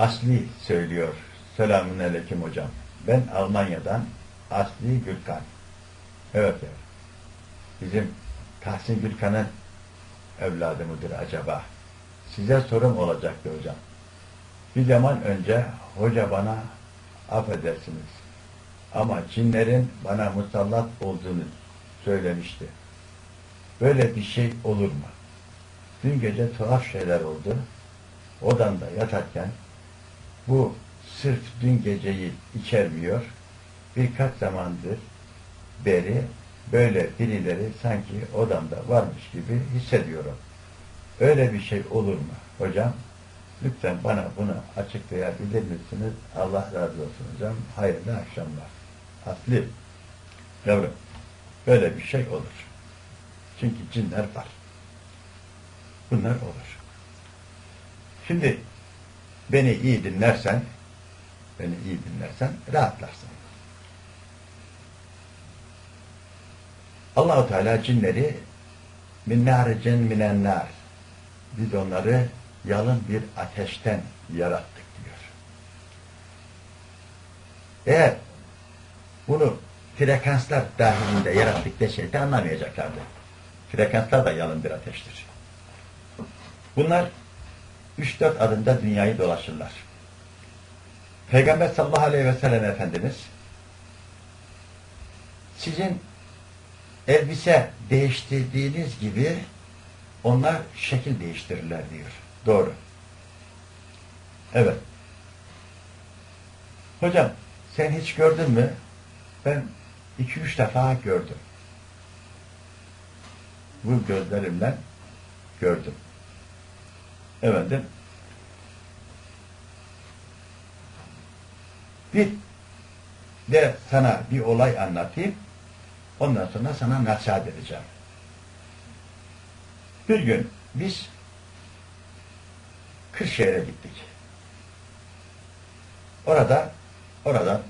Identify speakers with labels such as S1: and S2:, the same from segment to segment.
S1: Asli söylüyor. Selamun aleyküm hocam. Ben Almanya'dan Asli Gülkan. Evet evet. Bizim Tahsin Gülkan'ın evladı mıdır acaba? Size sorum olacaktı hocam. Bir zaman önce hoca bana affedersiniz ama cinlerin bana musallat olduğunu söylemişti. Böyle bir şey olur mu? Dün gece tuhaf şeyler oldu. Odamda yatarken bu sırf dün geceyi içermiyor. Birkaç zamandır beri böyle birileri sanki odamda varmış gibi hissediyorum. Öyle bir şey olur mu? Hocam lütfen bana bunu açıklayabilir misiniz? Allah razı olsun hocam. Hayırlı akşamlar. Asli yavrum böyle bir şey olur. Çünkü cinler var. Bunlar olur. Şimdi beni iyi dinlersen beni iyi dinlersen rahatlarsın. Allahu Teala cinleri min naricin minen nar biz onları yalın bir ateşten yarattık diyor. Eğer bunu frekanslar dahilinde yarattık deseydi anlamayacaklardı. Frekanslar da yalın bir ateştir. Bunlar 3-4 adımda dünyayı dolaşırlar. Peygamber sallallahu aleyhi ve sellem Efendimiz sizin elbise değiştirdiğiniz gibi onlar şekil değiştirirler diyor. Doğru. Evet. Hocam sen hiç gördün mü? Ben iki üç defa gördüm. Bu gözlerimle gördüm. Efendim bir de sana bir olay anlatayım. Ondan sonra sana nasihat edeceğim. Bir gün biz Kırşehir'e gittik. Orada oradan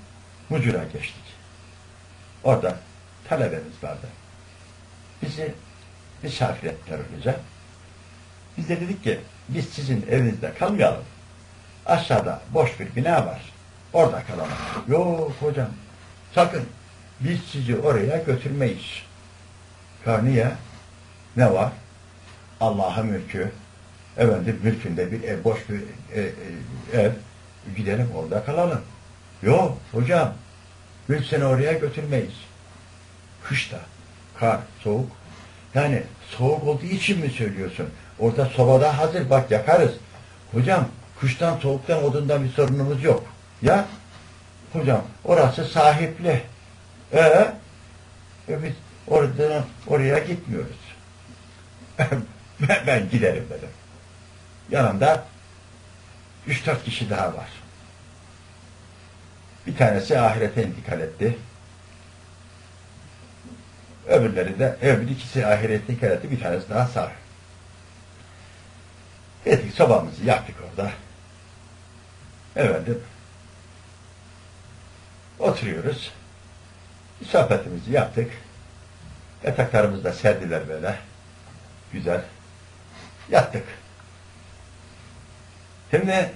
S1: Mucur'a geçtik. Orada talebemiz vardı. Bizi misafir ettiler hoca. Biz de dedik ki biz sizin evinizde kalmayalım. Aşağıda boş bir bina var. Orada kalalım. Yok hocam sakın biz sizi oraya götürmeyiz. Ya niye? Ne var? Allah'a mülkü, efendim mülkünde bir ev, boş bir e, e, ev, gidelim orada kalalım. Yok hocam, biz seni oraya götürmeyiz. Kışta, kar, soğuk. Yani soğuk olduğu için mi söylüyorsun? Orada sobada hazır, bak yakarız. Hocam, kıştan, soğuktan, odundan bir sorunumuz yok. Ya, hocam, orası sahipli. Ee, e biz oradan oraya gitmiyoruz. ben giderim dedim. Yanımda üç dört kişi daha var. Bir tanesi ahirete intikal etti. Öbürleri de, öbür ikisi ahirete intikal etti. Bir tanesi daha sağ. Dedik sobamızı yaktık orada. Efendim oturuyoruz. Sohbetimizi yaptık. Yataklarımızı da serdiler böyle. Güzel. Yattık. Şimdi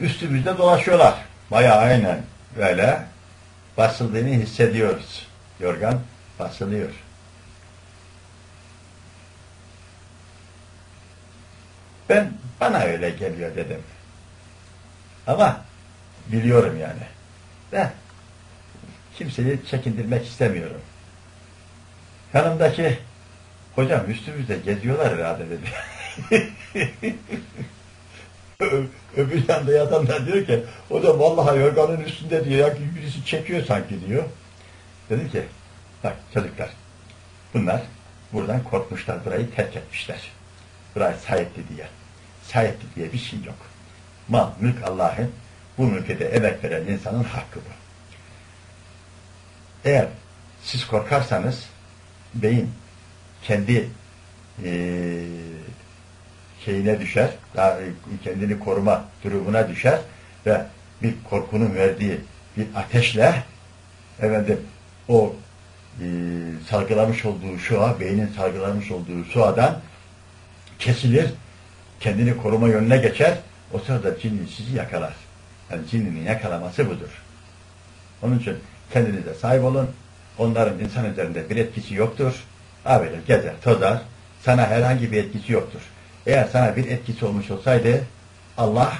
S1: üstümüzde dolaşıyorlar. Bayağı aynen böyle basıldığını hissediyoruz. Yorgan basılıyor. Ben bana öyle geliyor dedim. Ama biliyorum yani. Ben kimseyi çekindirmek istemiyorum. Yanımdaki hocam üstümüzde geziyorlar herhalde dedi. Öbür yanda yatan da diyor ki hocam vallahi yorganın üstünde diyor ya birisi çekiyor sanki diyor. Dedim ki bak çocuklar bunlar buradan korkmuşlar burayı terk etmişler. Burayı sahipli diye. Sahipli diye bir şey yok. Mal, mülk Allah'ın bu mülkede emek veren insanın hakkı bu. Eğer siz korkarsanız beyin kendi e, şeyine düşer, daha, kendini koruma durumuna düşer ve bir korkunun verdiği bir ateşle efendim o e, salgılamış olduğu şua, beynin salgılamış olduğu şuadan kesilir, kendini koruma yönüne geçer O sırada cinni sizi yakalar. Yani cinninin yakalaması budur. Onun için kendinize sahip olun. Onların insan üzerinde bir etkisi yoktur. Böyle gezer, tozar. Sana herhangi bir etkisi yoktur. Eğer sana bir etkisi olmuş olsaydı Allah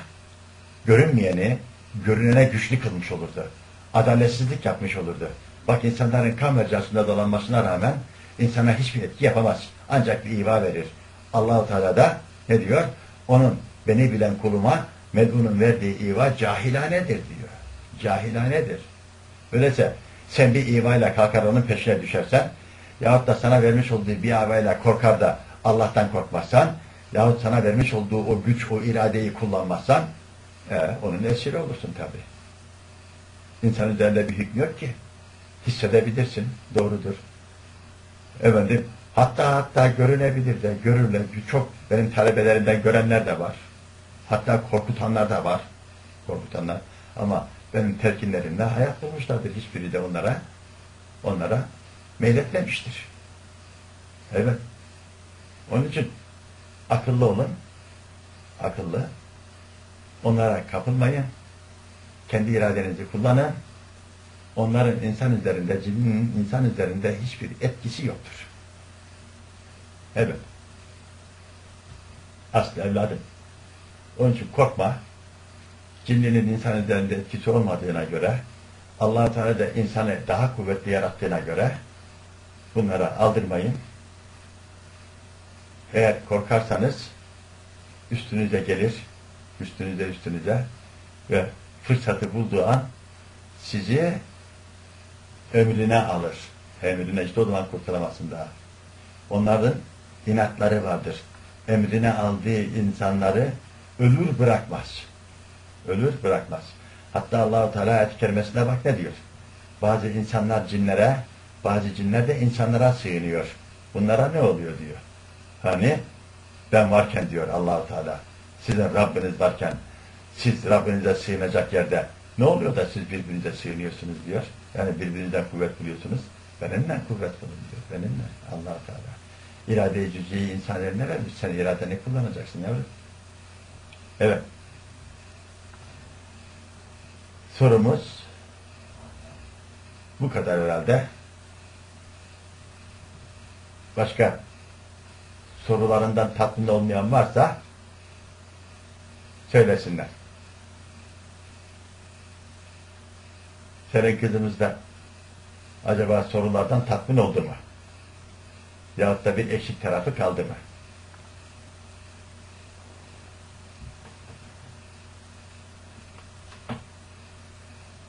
S1: görünmeyeni görünene güçlü kılmış olurdu. Adaletsizlik yapmış olurdu. Bak insanların kan mercasında dolanmasına rağmen insana hiçbir etki yapamaz. Ancak bir iva verir. Allahu Teala da ne diyor? Onun beni bilen kuluma medunun verdiği iva cahilanedir diyor. Cahilanedir. Öyleyse sen bir ivayla kalkar onun peşine düşersen yahut da sana vermiş olduğu bir ivayla korkar da Allah'tan korkmazsan yahut sana vermiş olduğu o güç, o iradeyi kullanmazsan e, onun esiri olursun tabi. İnsan üzerinde bir hükmü yok ki. Hissedebilirsin. Doğrudur. Efendim, hatta hatta görünebilir de, görürler. Çok benim talebelerimden görenler de var. Hatta korkutanlar da var. Korkutanlar. Ama benim telkinlerimle hayat bulmuşlardır. Hiçbiri de onlara onlara meyletmemiştir. Evet. Onun için akıllı olun. Akıllı. Onlara kapılmayın. Kendi iradenizi kullanın. Onların insan üzerinde, cinnin insan üzerinde hiçbir etkisi yoktur. Evet. Aslı evladım. Onun için korkma. Cinlinin insan üzerinde etkisi olmadığına göre, allah Teala da insanı daha kuvvetli yarattığına göre bunlara aldırmayın. Eğer korkarsanız üstünüze gelir, üstünüze üstünüze ve fırsatı bulduğu an sizi ömrüne alır. Ömrüne işte o zaman kurtulamazsın daha. Onların inatları vardır. Emrine aldığı insanları ölür bırakmaz. Ölür bırakmaz. Hatta Allahu Teala ayet-i kerimesine bak ne diyor. Bazı insanlar cinlere, bazı cinler de insanlara sığınıyor. Bunlara ne oluyor diyor. Hani ben varken diyor Allahu Teala. Sizin Rabbiniz varken siz Rabbinize sığınacak yerde ne oluyor da siz birbirinize sığınıyorsunuz diyor. Yani birbirinizden kuvvet buluyorsunuz. Benimle kuvvet bulun diyor. Benimle allah Teala. İrade-i cüz'iyi insan eline vermiş. Sen iradeni kullanacaksın yavrum. Evet. Sorumuz bu kadar herhalde. Başka sorularından tatmin olmayan varsa söylesinler. Senin kızımız da acaba sorulardan tatmin oldu mu? Yahut da bir eksik tarafı kaldı mı?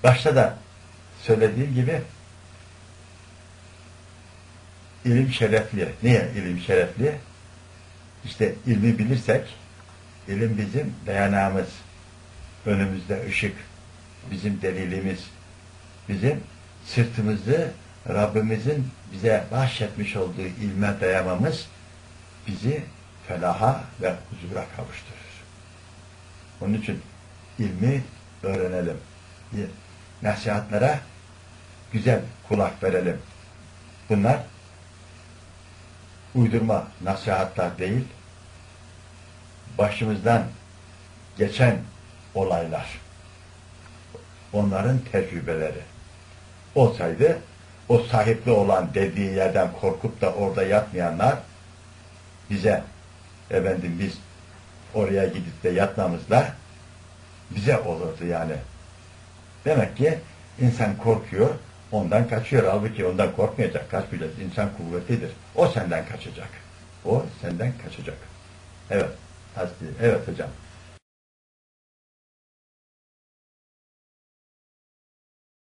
S1: Başta da söylediğim gibi ilim şerefli. Niye ilim şerefli? İşte ilmi bilirsek ilim bizim dayanağımız. Önümüzde ışık, bizim delilimiz, bizim sırtımızı Rabbimizin bize bahşetmiş olduğu ilme dayamamız bizi felaha ve huzura kavuşturur. Onun için ilmi öğrenelim. Nasihatlara güzel kulak verelim. Bunlar uydurma nasihatlar değil, başımızdan geçen olaylar. Onların tecrübeleri. Olsaydı o sahipli olan dediği yerden korkup da orada yatmayanlar bize efendim biz oraya gidip de yatmamızla bize olurdu yani. Demek ki insan korkuyor, ondan kaçıyor. Halbuki ondan korkmayacak, kaçmayacak. İnsan kuvvetlidir. O senden kaçacak. O senden kaçacak. Evet. Evet hocam.